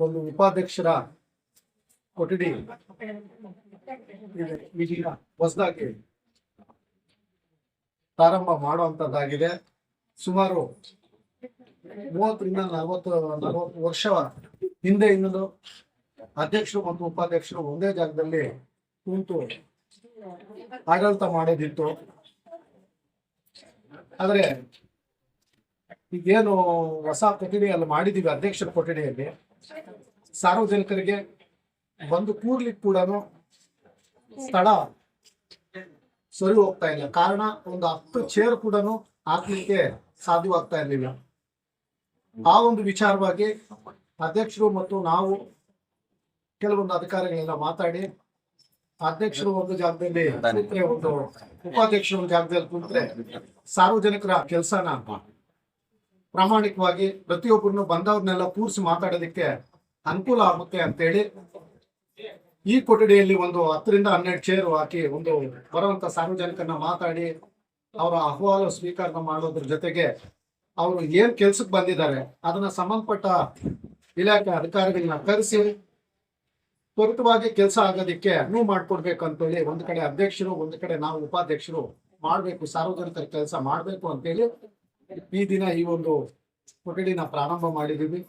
ಒಂದು ಉಪಾಧ್ಯಕ್ಷರ ಕೊಠಡಿ ಹೊಸದಾಗಿ ಪ್ರಾರಂಭ ಮಾಡುವಂತದ್ದಾಗಿದೆ. ಸುಮಾರು ಮೂವತ್ತರಿಂದ ನಲವತ್ತು ನಲವತ್ತು ವರ್ಷ ಹಿಂದೆ ಇನ್ನೊಂದು ಅಧ್ಯಕ್ಷರು ಮತ್ತು ಉಪಾಧ್ಯಕ್ಷರು ಒಂದೇ ಜಾಗದಲ್ಲಿ ಕುಂತು ಆಡಳಿತ ಮಾಡೋದಿತ್ತು ಆದ್ರೆ ಈಗೇನು ಹೊಸ ಕೊಠಡಿ ಅಲ್ಲಿ ಮಾಡಿದೀವಿ ಅಧ್ಯಕ್ಷರ ಕೊಠಡಿಯಲ್ಲಿ. ಸಾರ್ವಜನಿಕರಿಗೆ ಬಂದು ಕೂರ್ಲಿಕ್ಕೆ ಕೂಡ ಸ್ಥಳ ಸರಿ ಹೋಗ್ತಾ ಇಲ್ಲ. ಕಾರಣ ಒಂದು ಹತ್ತು ಚೇರ್ ಕೂಡ ಹಾಕ್ಲಿಕ್ಕೆ ಸಾಧ್ಯವಾಗ್ತಾ ಇರ್ಲಿಲ್ಲ. ಆ ಒಂದು ವಿಚಾರವಾಗಿ ಅಧ್ಯಕ್ಷರು ಮತ್ತು ನಾವು ಕೆಲವೊಂದು ಅಧಿಕಾರಿಗಳೆಲ್ಲ ಮಾತಾಡಿ ಅಧ್ಯಕ್ಷರು ಒಂದು ಜಾಗದಲ್ಲಿ ಒಂದು ಉಪಾಧ್ಯಕ್ಷರು ಜಾಗದಲ್ಲಿ ಕುಂತ್ರೆ ಸಾರ್ವಜನಿಕರ ಕೆಲಸನ ಪ್ರಾಮಾಣಿಕವಾಗಿ ಪ್ರತಿಯೊಬ್ಬರನ್ನು ಬಂದವ್ರನ್ನೆಲ್ಲ ಕೂರಿಸಿ ಮಾತಾಡೋದಕ್ಕೆ ಅನುಕೂಲ ಆಗುತ್ತೆ ಅಂತೇಳಿ ಈ ಕೊಠಡಿಯಲ್ಲಿ ಒಂದು ಹತ್ತರಿಂದ ಹನ್ನೆರಡು ಚೇರು ಹಾಕಿ ಒಂದು ಬರುವಂತ ಸಾರ್ವಜನಿಕರನ್ನ ಮಾತಾಡಿ ಅವರ ಅಹವಾಲು ಸ್ವೀಕಾರ ಮಾಡೋದ್ರ ಜೊತೆಗೆ ಅವರು ಏನ್ ಕೆಲ್ಸಕ್ಕೆ ಬಂದಿದ್ದಾರೆ, ಅದನ್ನ ಸಂಬಂಧಪಟ್ಟ ಇಲಾಖೆ ಅಧಿಕಾರಿಗಳನ್ನ ಕರೆಸಿ ತ್ವರಿತವಾಗಿ ಕೆಲಸ ಆಗೋದಿಕ್ಕೆ ಅನುವು ಮಾಡ್ಕೊಡ್ಬೇಕು ಅಂತೇಳಿ ಒಂದು ಕಡೆ ಅಧ್ಯಕ್ಷರು, ಒಂದು ಕಡೆ ನಾವು ಉಪಾಧ್ಯಕ್ಷರು ಮಾಡಬೇಕು, ಸಾರ್ವಜನಿಕರ ಕೆಲಸ ಮಾಡಬೇಕು ಅಂತೇಳಿ ಈ ದಿನ ಈ ಒಂದು ಕೊಠಡಿನ ಪ್ರಾರಂಭ ಮಾಡಿದೀವಿ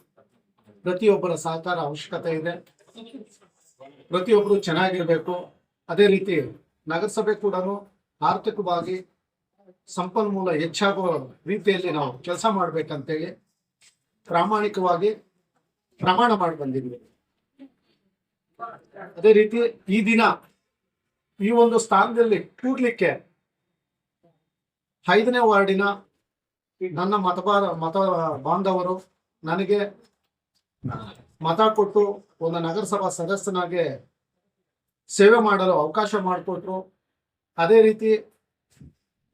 ಪ್ರತಿಯೊಬ್ಬರ ಸಹಕಾರ ಅವಶ್ಯಕತೆ ಇದೆ. ಪ್ರತಿಯೊಬ್ಬರು ಚೆನ್ನಾಗಿರ್ಬೇಕು. ಅದೇ ರೀತಿ ನಗರಸಭೆ ಕೂಡ ಆರ್ಥಿಕವಾಗಿ ಸಂಪನ್ಮೂಲ ಹೆಚ್ಚಾಗುವ ರೀತಿಯಲ್ಲಿ ನಾವು ಕೆಲಸ ಮಾಡ್ಬೇಕಂತೇಳಿ ಪ್ರಾಮಾಣಿಕವಾಗಿ ಪ್ರಮಾಣ ಮಾಡಿ ಬಂದಿದ್ವಿ ಅದೇ ರೀತಿ ಈ ದಿನ ಈ ಒಂದು ಸ್ಥಾನದಲ್ಲಿ ಕೂಡ್ಲಿಕ್ಕೆ ಐದನೇ ವಾರ್ಡಿನ ನನ್ನ ಮತಬಾರ ಮತ ಬಾಂಧವರು ನನಗೆ ಮತ ಕೊಟ್ಟು ಒಂದು ನಗರಸಭಾ ಸದಸ್ಯನಾಗೆ ಸೇವೆ ಮಾಡಲು ಅವಕಾಶ ಮಾಡಿಕೊಟ್ರು. ಅದೇ ರೀತಿ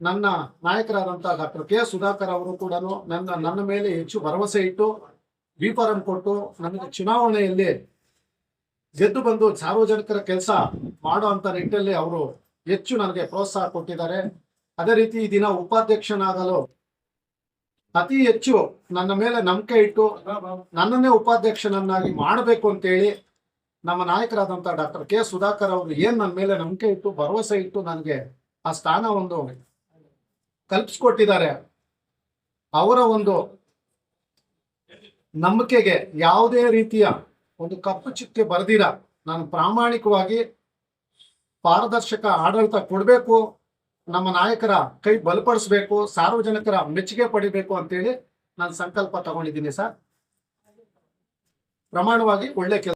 ನನ್ನ ನಾಯಕರಾದಂತಹ ಡಾಕ್ಟರ್ ಕೆ ಸುಧಾಕರ್ ಅವರು ಕೂಡ ನನ್ನ ನನ್ನ ಮೇಲೆ ಹೆಚ್ಚು ಭರವಸೆ ಇಟ್ಟು ವಿಫಾರಂ ಕೊಟ್ಟು ನನಗೆ ಚುನಾವಣೆಯಲ್ಲಿ ಗೆದ್ದು ಬಂದು ಸಾರ್ವಜನಿಕರ ಕೆಲಸ ಮಾಡೋ ಅಂತ ನಿಟ್ಟಿನಲ್ಲಿ ಅವರು ಹೆಚ್ಚು ನನಗೆ ಪ್ರೋತ್ಸಾಹ ಕೊಟ್ಟಿದ್ದಾರೆ. ಅದೇ ರೀತಿ ಈ ದಿನ ಉಪಾಧ್ಯಕ್ಷನಾಗಲು ಅತಿ ಹೆಚ್ಚು ನನ್ನ ಮೇಲೆ ನಂಬಿಕೆ ಇಟ್ಟು ನನ್ನನ್ನೇ ಉಪಾಧ್ಯಕ್ಷನನ್ನಾಗಿ ಮಾಡಬೇಕು ಅಂತೇಳಿ ನಮ್ಮ ನಾಯಕರಾದಂಥ ಡಾಕ್ಟರ್ ಕೆ ಸುಧಾಕರ್ ಅವರು ಏನು ನನ್ನ ಮೇಲೆ ನಂಬಿಕೆ ಇಟ್ಟು ಭರವಸೆ ಇಟ್ಟು ನನಗೆ ಆ ಸ್ಥಾನ ಒಂದು ಕಲ್ಪಿಸ್ಕೊಟ್ಟಿದ್ದಾರೆ. ಅವರ ಒಂದು ನಂಬಿಕೆಗೆ ಯಾವುದೇ ರೀತಿಯ ಒಂದು ಕಪ್ಪು ಚುಕ್ಕೆ ಬರೆದಿರ ನಾನು ಪ್ರಾಮಾಣಿಕವಾಗಿ ಪಾರದರ್ಶಕ ಆಡಳಿತ ಕೊಡಬೇಕು. ನಮ್ಮ ನಾಯಕರ ಕೈ ಬಲಪಡಿಸ್ಬೇಕು, ಸಾರ್ವಜನಿಕರ ಮೆಚ್ಚುಗೆ ಪಡಿಬೇಕು ಅಂತೇಳಿ ನಾನು ಸಂಕಲ್ಪ ತಗೊಂಡಿದ್ದೀನಿ ಸರ್. ಪ್ರಮಾಣವಾಗಿ ಒಳ್ಳೆ ಕೆಲಸ.